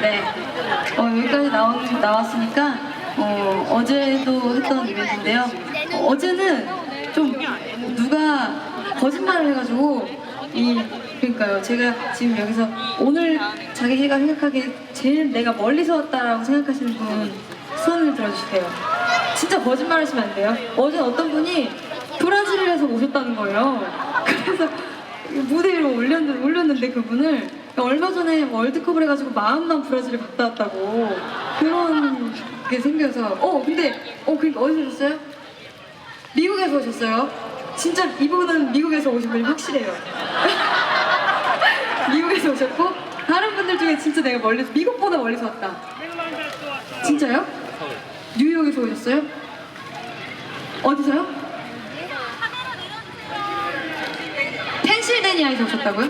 네. 어, 여기까지 나온, 나왔으니까 어, 어제도 했던 이벤트인데요. 어, 어제는 좀 누가 거짓말을 해가지고 이 그러니까요. 제가 지금 여기서 오늘 자기가 생각하기에 제일 내가 멀리서 왔다라고 생각하시는 분 손을 들어주세요. 진짜 거짓말 하시면 안 돼요. 어제 어떤 분이 브라질에서 오셨다는 거예요. 그래서 무대 위로 올렸는데, 올렸는데 그분을 얼마 전에 월드컵을 해가지고 마음만 브라질을 갔다 왔다고 그런 게 생겨서 어 근데 어 그러니까 어디서 오셨어요? 미국에서 오셨어요? 진짜 이분은 미국에서 오신 분이 확실해요. 미국에서 오셨고 다른 분들 중에 진짜 내가 멀리서 미국보다 멀리서 왔다. 진짜요? 뉴욕에서 오셨어요? 어디서요? 펜실베니아에서 오셨다고요?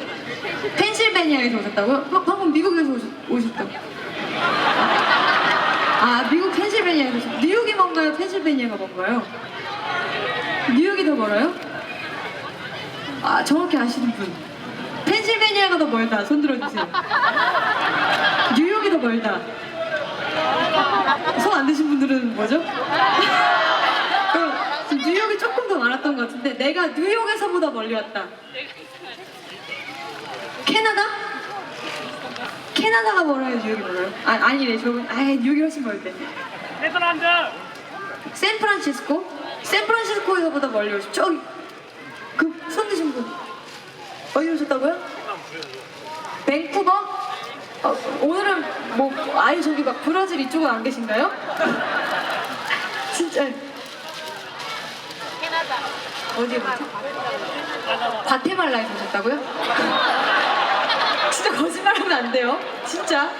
펜실베니아에서 오셨다고요? 방- 방금 미국에서 오셨, 오셨 다고. 아, 미국 펜실베니아에서 오셨 뉴욕이 뭔가요? 펜실베니아가 뭔가요? 뉴욕이 더 멀어요? 아, 정확히 아시는 분. 펜실베니아가 더 멀다. 손 들어주세요. 뉴욕이 더 멀다. 손 안 드신 분들은 뭐죠? 지금 뉴욕이 조금 더 많았던 것 같은데 내가 뉴욕에서보다 멀리 왔다. 캐나다? 캐나다가 멀어요, 뉴욕이 멀어요? 아, 아니래, 저분. 아, 뉴욕이 훨씬 멀대. 네덜란드 샌프란시스코? 샌프란시스코에서보다 멀리 오십. 저기 그 손 드신 분 어디 오셨다고요? 밴쿠버? 어, 오늘은 뭐 아예 저기 막 브라질 이쪽은 안 계신가요? 진짜 어디에 뭐지? 과테말라에서 오셨다고요? 진짜 거짓말하면 안 돼요. 진짜.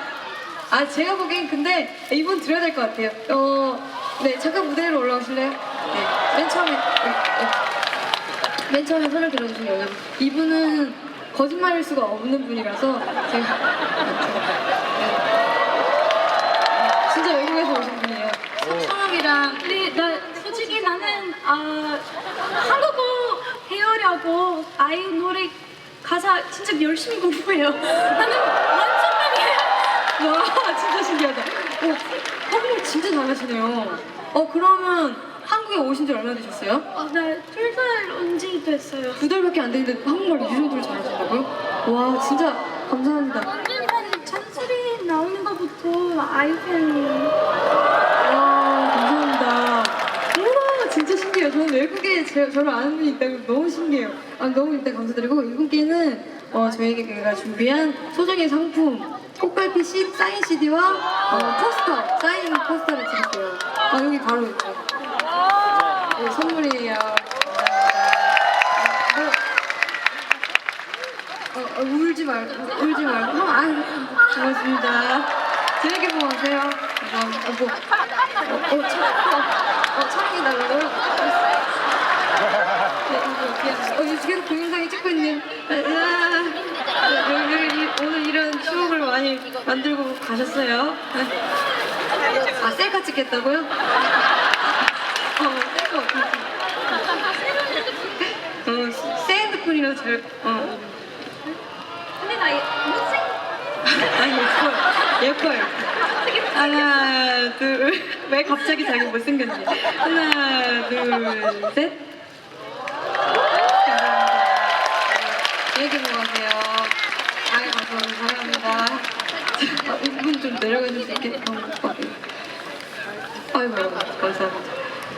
아 제가 보기엔 근데 이분 드려야 될 것 같아요. 어, 네 잠깐 무대 위로 올라오실래요? 네, 맨 처음에 네, 네. 맨 처음에 손을 들어주신 여자분. 이분은 거짓말일 수가 없는 분이라서 제가 네. 진짜 외국에서 오신 분이에요. 처음이랑 근데 나 솔직히 나는 아 한국어 배우려고 아이유 노래 가사 진짜 열심히 공부해요. 나는 완성형이에요. 와 진짜 신기하다. 어, 한국말 진짜 잘하시네요. 어 그러면 한국에 오신 지 얼마나 되셨어요? 어, 나둘살 언제 됐어요. 두 달밖에 안 됐는데 한국말 이 정도로 잘하신다고요? 와 진짜 감사합니다. 완전 fan 잔소리 나오는 것부터 아이유 팬 신기해요. 저는 외국에 제, 저를 아는 분이 있다고 너무 신기해요. 아, 너무 일단 감사드리고 이분께는 어, 저희가 준비한 소정의 상품 꽃갈피 시, 사인 CD와 어, 포스터 사인 포스터를 드릴게요. 아 여기 바로 있죠. 네, 선물이에요. 어, 어, 울지 말고 울지 말고 어, 아유 고맙습니다. 재밌게 보고. 감사합니다. 어, 뭐, 어, 어, 참, 어, 어, 참기 달라고요? 네, 이거 그냥, 어, 이거 계속 동영상에 찍고 있는. 아, 아, 오늘, 이- 오늘 이런 추억을 많이 만들고 가셨어요. 아, 셀카 찍겠다고요? 어, 셀카 어떻게 찍- 어, 새 핸드폰이라서 잘, 어. 근데 나 못생 아, 예뻐요. 예뻐요. 하나, 둘. 왜 갑자기 자기 못생겼니? 하나, 둘, 셋. 얘기 보고 가세요. 아이, 감사합니다. 아, 이분 좀 내려가 줄 수 있겠다. 어, 아이고, 감사합니다.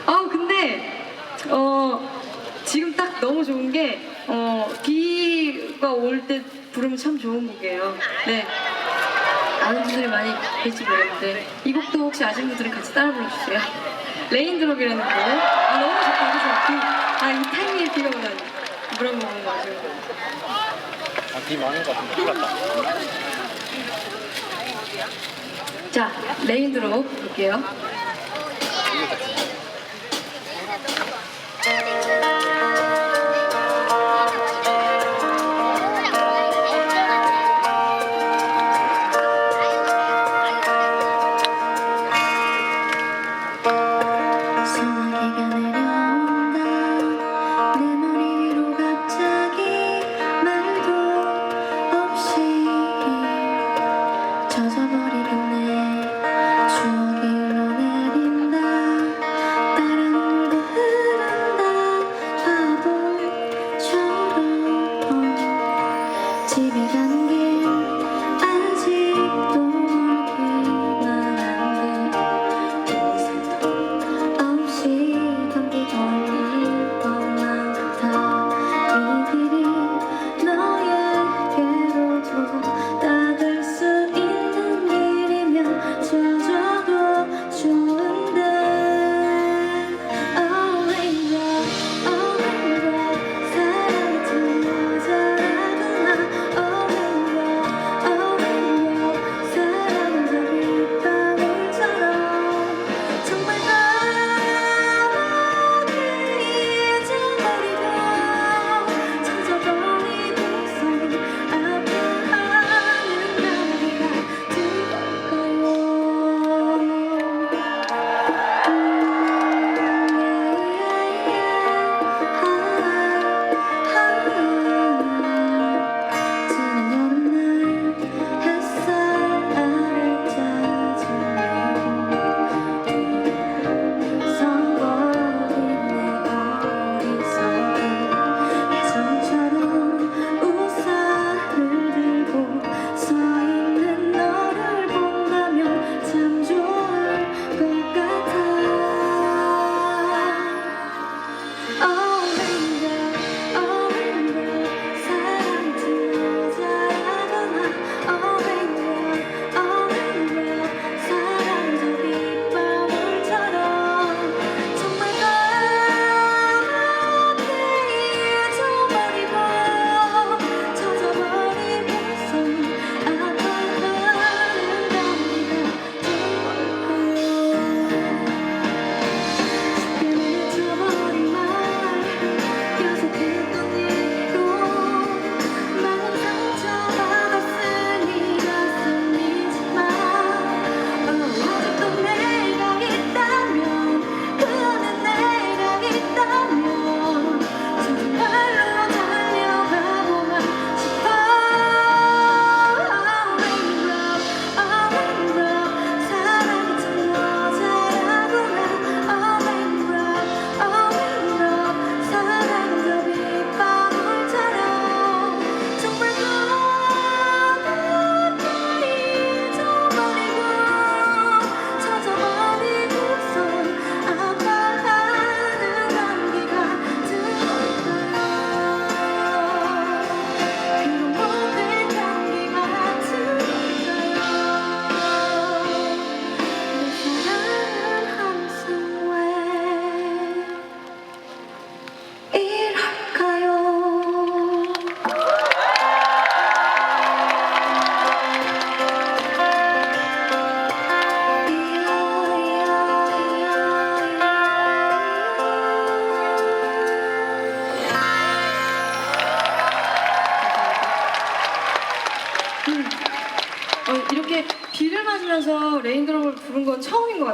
아, 근데, 어, 지금 딱 너무 좋은 게, 어, 비가 올 때 부르면 참 좋은 곡이에요. 네. 아는 분들이 많이 계실지 모르겠는데, 이 곡도 혹시 아시는 분들은 같이 따라 불러주세요. 레인드롭이라는 곡. 아, 너무 좋다. 그래서 비, 아, 이 타이밍에 비가 오다니. 물어보는 거 아쉬워. 아, 비 많은 것 같은데 큰일 났다 자, 레인드롭 볼게요.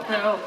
어,